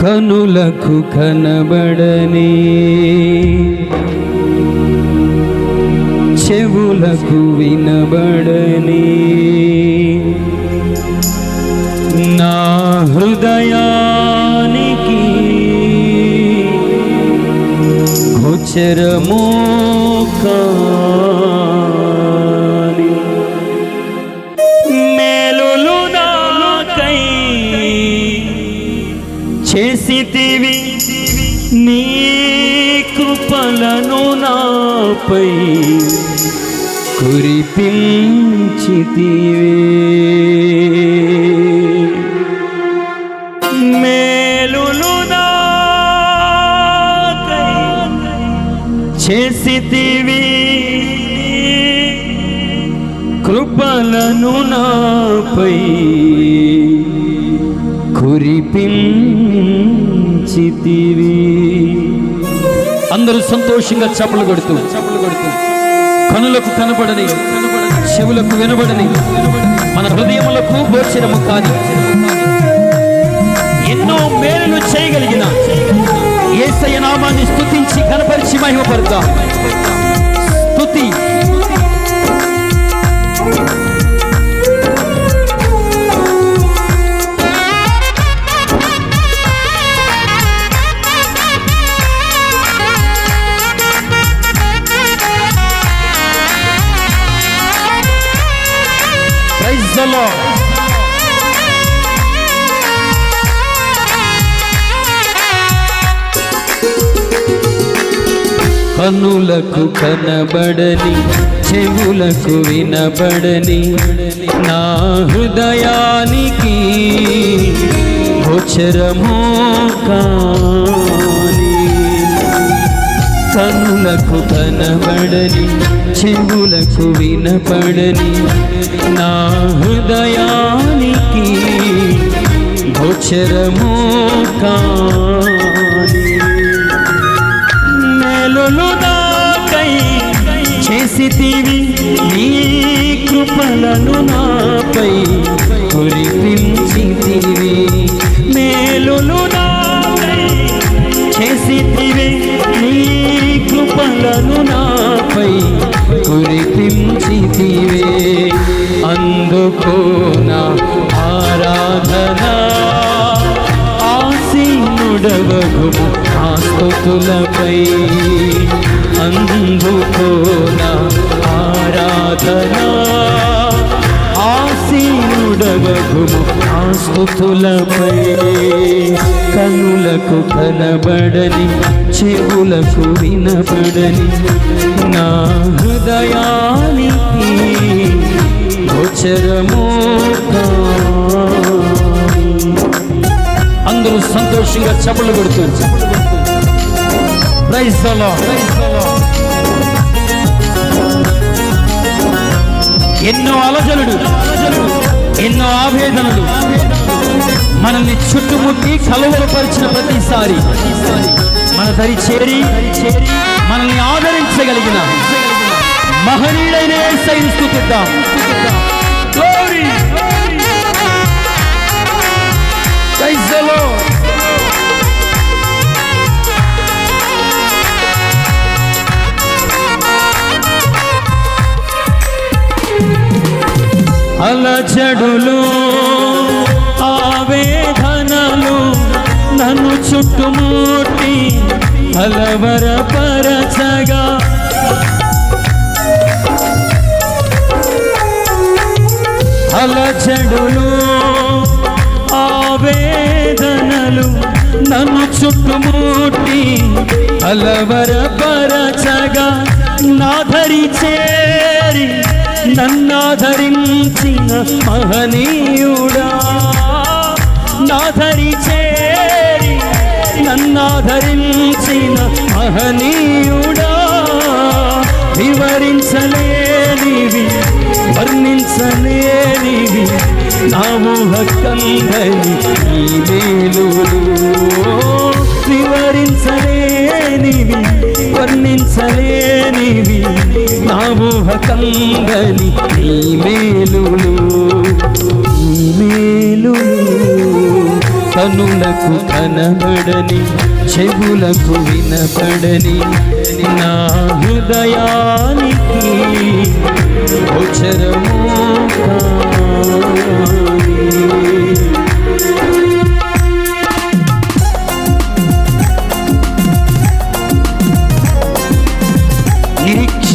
కనులకు కనబడని చెవులకు వినబడని నా హృదయానికి గోచరమో కా నీతివి నీ కృపలను నాపై కురిపించితివే. మేలులు చేసితివి కృపలను నాపై కురిపించితివి అందరూ సంతోషంగా చప్పలు కొడుతూ చప్పలు కొడుతూ కనులకు కనబడని చెవులకు వినబడని మన హృదయములకు గోచరము కాని ఎన్నో మేలులు చేయగలిగిన ఏసయ్య నామాన్ని స్థుతించి కనపరిచి మహిమపడతా కనులకు కనబడని చెవులకు వినబడని నా హృదయానికి గోచరమో కాని కనులకు కనబడని చెవులకు వినపడని నా హృదయానికి గోచరమో కాని చేసితివి నీ కృపలను నాపై కురిపించితివి. మేలులు నాపై చేసితివి నీ కృపలను నాపై కురిపించితివే. అందుకో నా ఆరాధనా ఆసీనుడవగుము ఆస్తుతులపై నా ఆరాధనా ఆసీనుడవగుము ఆస్తుతులపై కనులకు కనబడని చెవులకు వినబడని నా హృదయానికి గోచరమో అందరూ సంతోషంగా చప్పలు కొడుతూ ప్రైజ్ ప్రైజ్ ఎన్నో అలజలుడు ఎన్నో ఆవేదనలు మనల్ని చుట్టుముట్టి కలవరపరిచిన ప్రతిసారి మన దరి చేరి మనల్ని ఆదరించగలిగిన మహనీయుడైన సైన్స్ స్తుతిద్దాం అలచడులు ఆవేదనలు నన్ను చుట్టుముట్టి కలవరపరచగా. అలచడులు ఆవేదనలు నన్ను చుట్టుముట్టి అలవరపరచగా నాధరి చేరి నన్నాధరించిన మహనీయుడా నాధరి చేరి నన్నాధరించిన మహనీయుడా వివరించలేనివి వర్ణించలేనివి నా ఊహకందని ఈ మేలులు. వివరించలేనివి వర్ణించలేనివి నా ఊహ ఊహకందని నీ మేలులు నీ మేలులు. కనులకు కనబడని చెవులకు వినపడని నా హృదయానికి గోచరము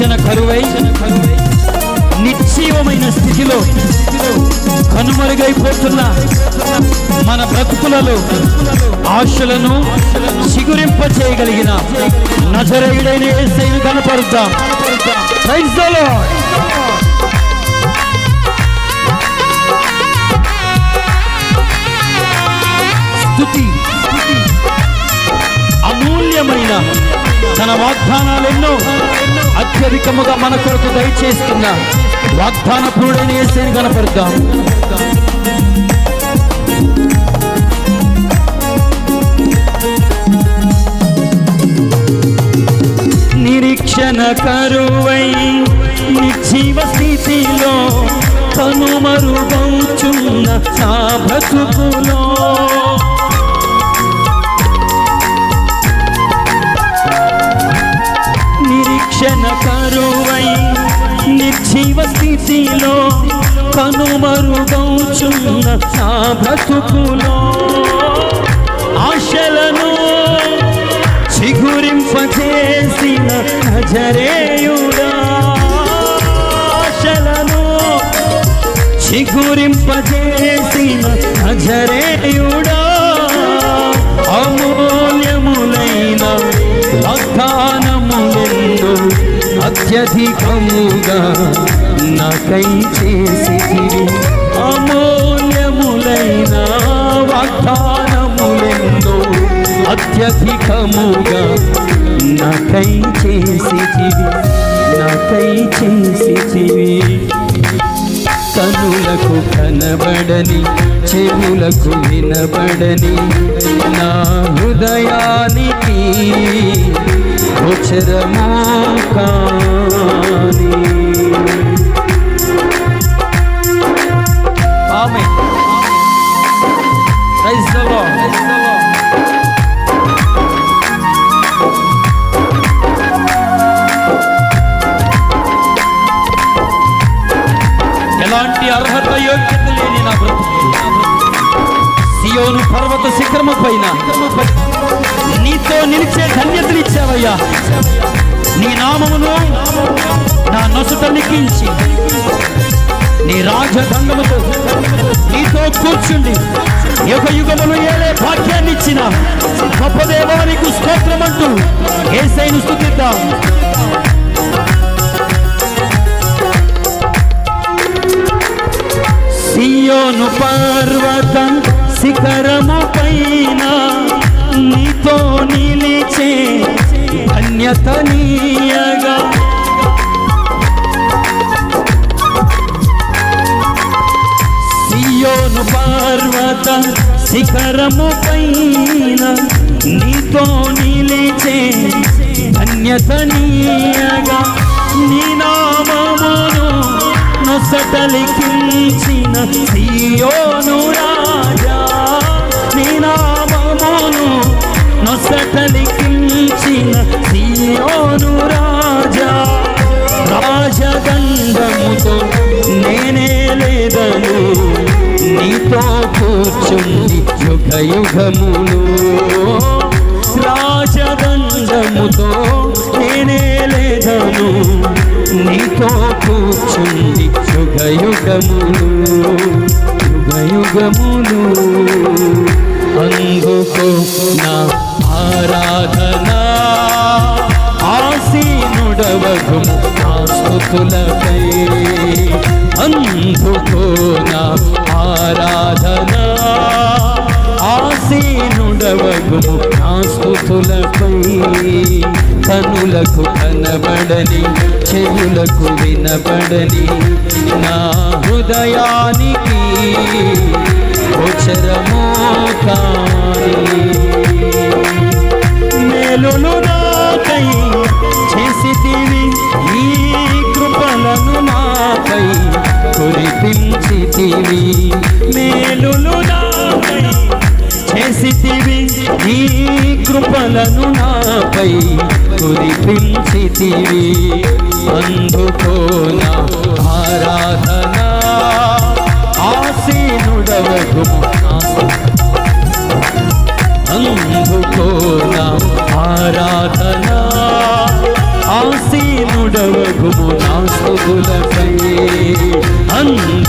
కాని. కరువై నిర్జీవమైన స్థితిలో కనుమరుగైపోతున్న మన బ్రతుకులలో ఆశలను చిగురింప చేయగలిగిన నజరేయుడైన యేసయ్యను కనపరుద్దాం అమూల్యమైన తన వాగ్దానాలెన్నో అత్యధికముగా మన కొరకు దయచేస్తున్న వాగ్దాన పూడైన ఏసేని కనపడతాం నిరీక్షణ కరువై నిజీవ స్థితిలో కనుమరుగౌచున్న నా బ్రతుకులో కరువై నిర్జీవ స్థితిలో కనుమరుగౌచున్న నా బ్రతుకులో ఆశలను చిగురింపచేసిన నజరేయుడా. ఆశలను చిగురింపచేసిన నజరే అత్యధికముగా నాకై చేసితివి అమూల్యములైన వాగ్దానములెందో అత్యధికముగా నాకై చేసితివి నాకై చేసితివి కనులకు కనబడని చెవులకు వినబడని నా హృదయానికి గోచరమా కానీ సియోను పర్వత శిఖరము పైన. నీతో నిలిచే ధన్యతనిచ్చావయ్యా నీ నామమును నా నొసట నిక్కించి నీ రాజదండముతో నీతో కూర్చుండి. యుగ యుగములు ఏలే భాగ్యాన్ని ఇచ్చిన గొప్ప దేవానికి స్తోత్రమంటూ ఏసైను స్థుతిద్దాం సియోను పర్వతం శిఖరము పైన నీతో నిలిచే ధన్యతనీయగా సియోను పార్వత శిఖరము పైన నీతో నిలిచే ధన్యతనీయగా నీ నామమును నొసటలికించిన సియోను రా తలికించిన సీయోను రాజా రాజదండముతో నేనే లేదను. నీతో కూర్చుంది యుగ యుగములు రాజదండముతో నేనే లేదను. నీతో కూర్చుంది యుగ యుగములు యుగ యుగములు అందుకో నా ఆరాధనా ఆసీనుడవగుము నా స్తుతులపై అందుకో నా ఆరాధనా ఆసీనుడవగుము నా కనులకు కనబడని చెవులకు వినబడని నా హృదయానికి గోచరమో కాని మేలులు నాకై చేసితివి ఈ కృపలను నాకై కురిపించితివి. మేలులు నాకై కృపలను నాపై కురిపించితివి. అందుకోన ఆరాధన ఆసీనుడవగుము అందుకోన ఆరాధన ఆసీనుడవగుము నా స్తుతులపై అందుకోన